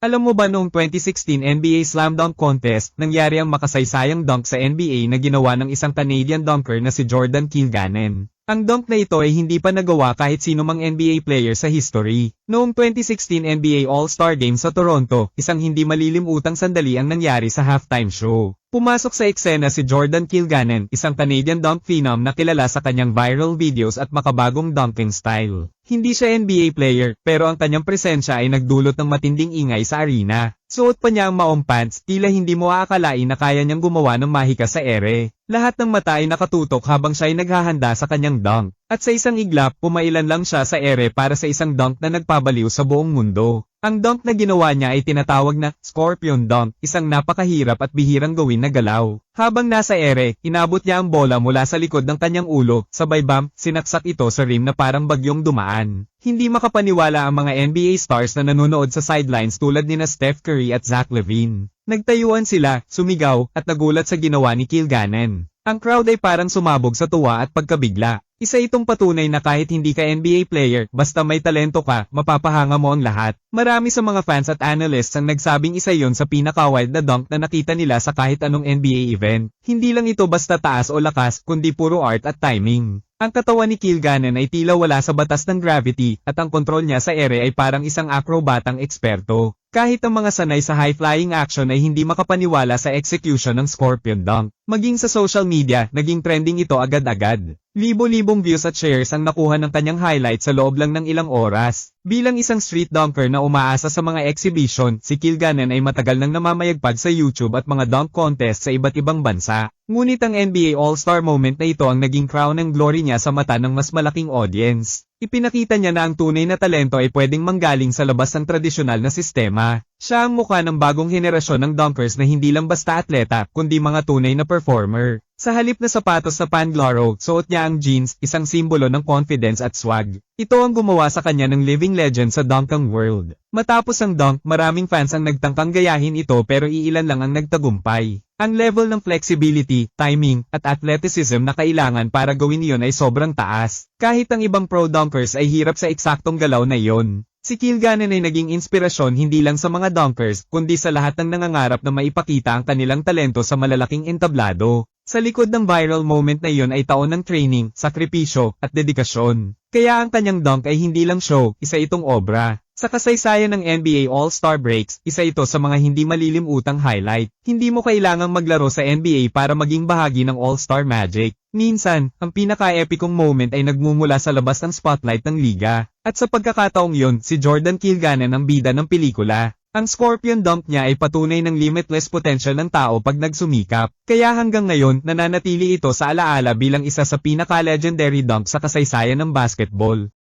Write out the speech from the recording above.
Alam mo ba noong 2016 NBA Slam Dunk Contest, nangyari ang makasaysayang dunk sa NBA na ginawa ng isang Canadian dunker na si Jordan Kilganen. Ang dunk na ito ay hindi pa nagawa kahit sino mang NBA player sa history. Noong 2016 NBA All-Star Game sa Toronto, isang hindi malilimutang sandali ang nangyari sa halftime show. Pumasok sa eksena si Jordan Kilganen, isang Canadian dunk phenom na kilala sa kanyang viral videos at makabagong dunking style. Hindi siya NBA player, pero ang kanyang presensya ay nagdulot ng matinding ingay sa arena. Suot pa niya ang maong pants, tila hindi mo aakalain na kaya niyang gumawa ng mahika sa ere. Lahat ng mata ay nakatutok habang siya ay naghahanda sa kanyang dunk. At sa isang iglap, pumailan lang siya sa ere para sa isang dunk na nagpabaliw sa buong mundo. Ang dunk na ginawa niya ay tinatawag na Scorpion Dunk, isang napakahirap at bihirang gawin na galaw. Habang nasa ere, inabot niya ang bola mula sa likod ng kanyang ulo, sabay bam, sinaksak ito sa rim na parang bagyong dumaan. Hindi makapaniwala ang mga NBA stars na nanonood sa sidelines tulad ni na Steph Curry at Zach Levine. Nagtayuan sila, sumigaw, at nagulat sa ginawa ni Kilganen. Ang crowd ay parang sumabog sa tuwa at pagkabigla. Isa itong patunay na kahit hindi ka NBA player, basta may talento ka, mapapahanga mo ang lahat. Marami sa mga fans at analysts ang nagsabing isa yon sa pinaka-wild na dunk na nakita nila sa kahit anong NBA event. Hindi lang ito basta taas o lakas, kundi puro art at timing. Ang katawan ni Kilganen ay tila wala sa batas ng gravity, at ang kontrol niya sa ere ay parang isang acrobatang eksperto. Kahit ang mga sanay sa high-flying action ay hindi makapaniwala sa execution ng Scorpion Dunk. Maging sa social media, naging trending ito agad-agad. Libo-libong views at shares ang nakuha ng kanyang highlight sa loob lang ng ilang oras. Bilang isang street dunker na umaasa sa mga exhibition, si Kilganen ay matagal nang namamayagpag sa YouTube at mga dunk contest sa iba't ibang bansa. Ngunit ang NBA All-Star moment na ito ang naging crown ng glory niya sa mata ng mas malaking audience. Ipinakita niya na ang tunay na talento ay pwedeng manggaling sa labas ng tradisyonal na sistema. Siya ang mukha ng bagong henerasyon ng dunkers na hindi lang basta atleta, kundi mga tunay na performer. Sa halip na sapatos sa Panglaro, suot niya ang jeans, isang simbolo ng confidence at swag. Ito ang gumawa sa kanya ng living legend sa dunking world. Matapos ang dunk, maraming fans ang nagtangkang gayahin ito pero iilan lang ang nagtagumpay. Ang level ng flexibility, timing, at athleticism na kailangan para gawin iyon ay sobrang taas. Kahit ang ibang pro dunkers ay hirap sa eksaktong galaw na iyon. Si Kilganen ay naging inspirasyon hindi lang sa mga dunkers, kundi sa lahat ng nangangarap na maipakita ang kanilang talento sa malalaking entablado. Sa likod ng viral moment na iyon ay taon ng training, sakripisyo, at dedikasyon. Kaya ang kanyang dunk ay hindi lang show, isa itong obra. Sa kasaysayan ng NBA All-Star Breaks, isa ito sa mga hindi malilimutang highlight. Hindi mo kailangang maglaro sa NBA para maging bahagi ng All-Star Magic. Minsan, ang pinaka-epicong moment ay nagmumula sa labas ng spotlight ng liga. At sa pagkakataong yon, si Jordan Kilganen ang bida ng pelikula. Ang Scorpion Dunk niya ay patunay ng limitless potential ng tao pag nagsumikap. Kaya hanggang ngayon, nananatili ito sa alaala bilang isa sa pinaka-legendary dunk sa kasaysayan ng basketball.